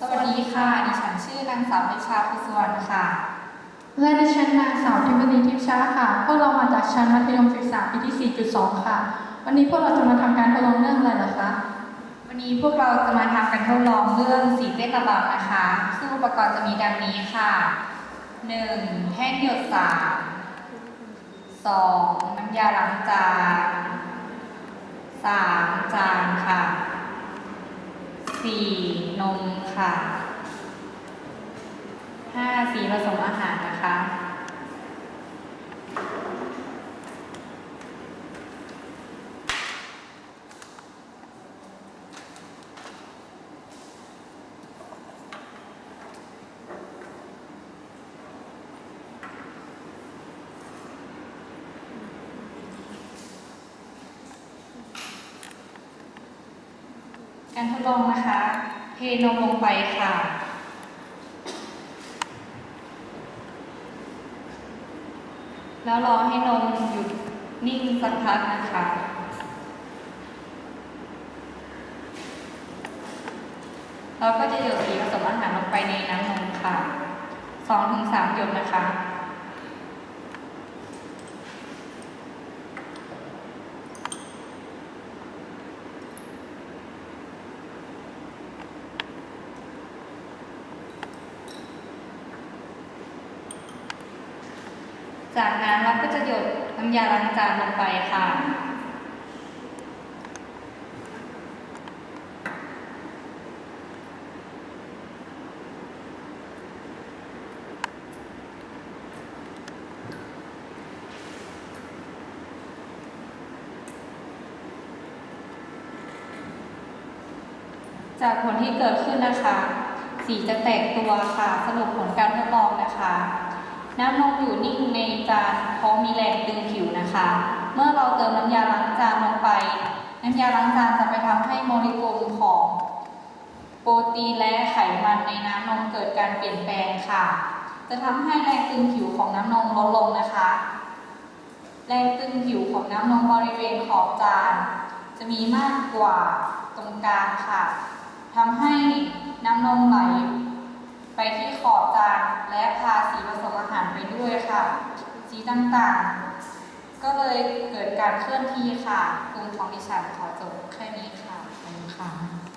สวัสดีค่ะ ดิฉันชื่อนางสาวนิชาภูสวรรณค่ะ และดิฉันนางสาวทิพนีทิพย์ชาค่ะ พวกเรามาจากชั้นมัธยมศึกษาปีที่ 4.2 ค่ะ วันนี้พวกเราจะมาทำการทดลองเรื่องอะไรเหรอคะ วันนี้พวกเราจะมาทำการทดลองเรื่องสีเต้นระบำนะคะ ซึ่งอุปกรณ์จะมีดังนี้ค่ะ 1. แท่งหยดสารสองน้ำยาล้างจานสามจานค่ะสี่น มค่ะห้าสีผสมอาหารนะคะ การทดลองนะคะ เทนมลงไปค่ะ แล้วรอให้นมหยุดนิ่งสักพักนะคะเราก็จะหยดสีผสมอาหารลงไปในน้ำนมค่ะสองถึงสามหยดนะคะ จากนั้นเราก็จะหยดน้ำยาล้างจานลงไปค่ะ จากผลที่เกิดขึ้นนะคะ สีจะแตกตัวค่ะ สรุปผลการทดลอง น้ำนมอยู่นิ่งในจานเพราะมีแรงดึงผิวนะคะ เมื่อเราเติมน้ำยาล้างจานลงไป น้ำยาล้างจานจะไปทำให้โมเลกุลของโปรตีนและไขมันในน้ำนมเกิดการเปลี่ยนแปลงค่ะ จะทำให้แรงตึงผิวของน้ำนมลดลงนะคะ แรงตึงผิวของน้ำนมบริเวณขอบจาน จะมีมากกว่าตรงกลางค่ะทำให้น้ำนมไหลไปที่ขอบจานและพาสีผสมอา จากสีต่างๆ ก็เลยเกิดการเคลื่อนที่ค่ะกลุ่มของดิฉันขอจบแค่นี้ค่ะขอบคุณค่ะ